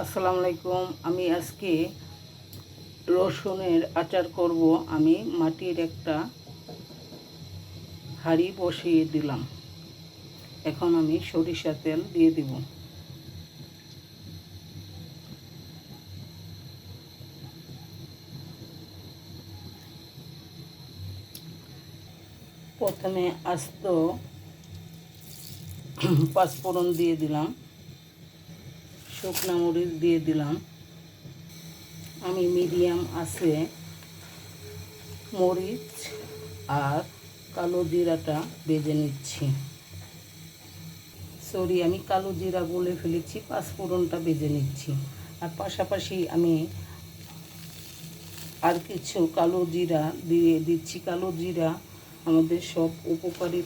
আসসালামু আলাইকুম। আমি আজকে রসুনের আচার করব। আমি মাটির একটা হাঁড়ি বসিয়ে দিলাম। এখন আমি সরিষা তেল দিয়ে দিব। প্রথমে আস্ত পাঁচফোড়ন দিয়ে দিলাম। শুকনা মরিচ দিয়ে দিলাম। আমি মিডিয়াম আছে মরিচ আর কালো জিরাটা বেজে নিচ্ছি। সরি, আমি কালো জিরা বলে ফেলেছি, পাঁচফোড়নটা বেজে নিচ্ছি। আর পাশাপাশি আমি আর কিছু কালো জিরা দিয়ে দিচ্ছি। কালো জিরা আমাদের সব উপকারী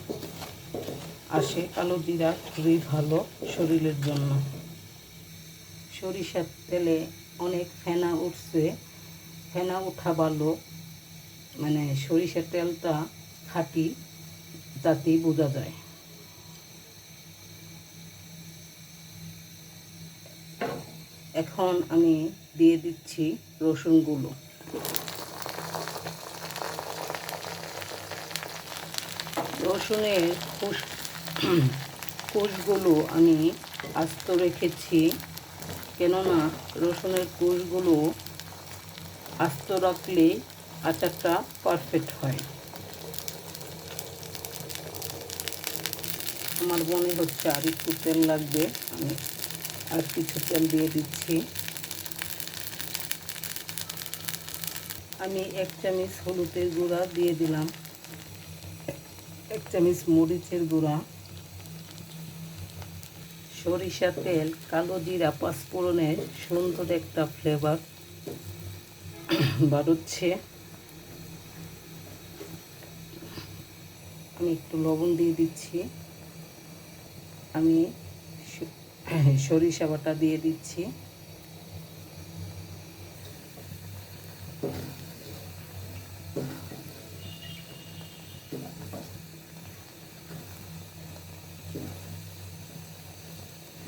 আসে। কালো জিরা খুবই ভালো শরীরের জন্য। সরিষার তেলে অনেক ফেনা উঠছে। ফেনা ওঠা ভালো মানে সরিষার তেলটা খাটি, তাতেই বোঝা যায়। এখন আমি দিয়ে দিচ্ছি রসুনগুলো। রসুনের খুশ কুশগুলো আমি আস্ত রেখেছি। কেননা রসুনের কুশগুলো আস্ত রাখলে আচারটা পারফেক্ট হয়। আমার মনে হচ্ছে আর একটু তেল লাগবে, আমি আর কিছু তেল দিয়ে দিচ্ছি। আমি এক চামচ হলুদের গুঁড়া দিয়ে দিলাম, এক চামচ মরিচের গুঁড়া। সরিষা তেল, কালো জিরা, পাঁচফোড়নের সুন্দর একটা ফ্লেভার বাড়ুচ্ছে আমি একটু লবণ দিয়ে দিচ্ছি। আমি সরিষা বাটা দিয়ে দিচ্ছি।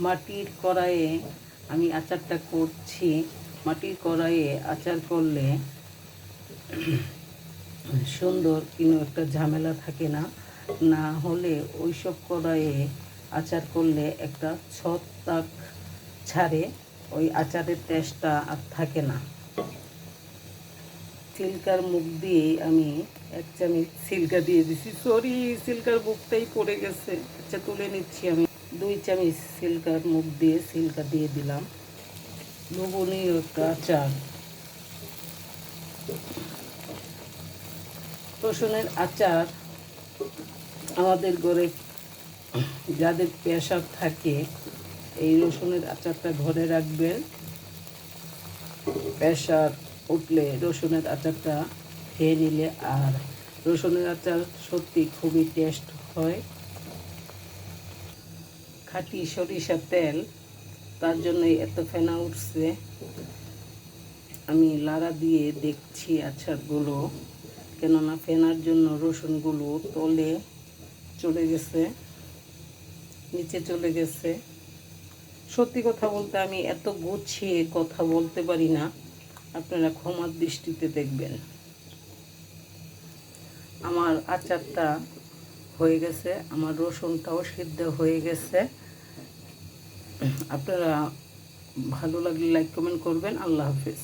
মাটির কড়াইয়ে আমি আচারটা করছি। মাটির কড়াইয়ে আচার করলে সুন্দর কোনো একটা ঝামেলা থাকে না। না হলে ওইসব কড়াইয়ে আচার করলে একটা ছত তাক ছাড়ে, ওই আচারের টেস্টটা আর থাকে না। সিল্কার মুখ দিয়ে আমি এক চামচ সিল্কা দিয়ে দিছি। সরি, সিল্কার মুখটাই পড়ে গেছে। আচ্ছা তুলে নিচ্ছি আমি। দুই চামচ সিল্কার মুখ দিয়ে সিল্কা দিয়ে দিলাম। লোভনীয় একটা আচার। রসুনের আচার আমাদের ঘরে যাদের প্রেশার থাকে, এই রসুনের আচারটা ঘরে রাখবেন। প্রেশার উঠলে রসুনের আচারটা খেয়ে নিলে আর রসুনের আচার সত্যি খুবই টেস্ট হয়। খাঁটি সরিষার তেল, তার জন্যই এত ফেনা উঠছে। আমি লাড়া দিয়ে দেখছি আচারগুলো, কেননা ফেনার জন্য রসুনগুলো তলে চলে গেছে, নিচে চলে গেছে। সত্যি কথা বলতে আমি এত গুছিয়ে কথা বলতে পারি না, আপনারা ক্ষমার দৃষ্টিতে দেখবেন। আমার আচারটা হয়ে গেছে, আমার রসুনটাও সিদ্ধ হয়ে গেছে। আপনারা ভালো লাগলে লাইক কমেন্ট করবেন। আল্লাহ হাফিজ।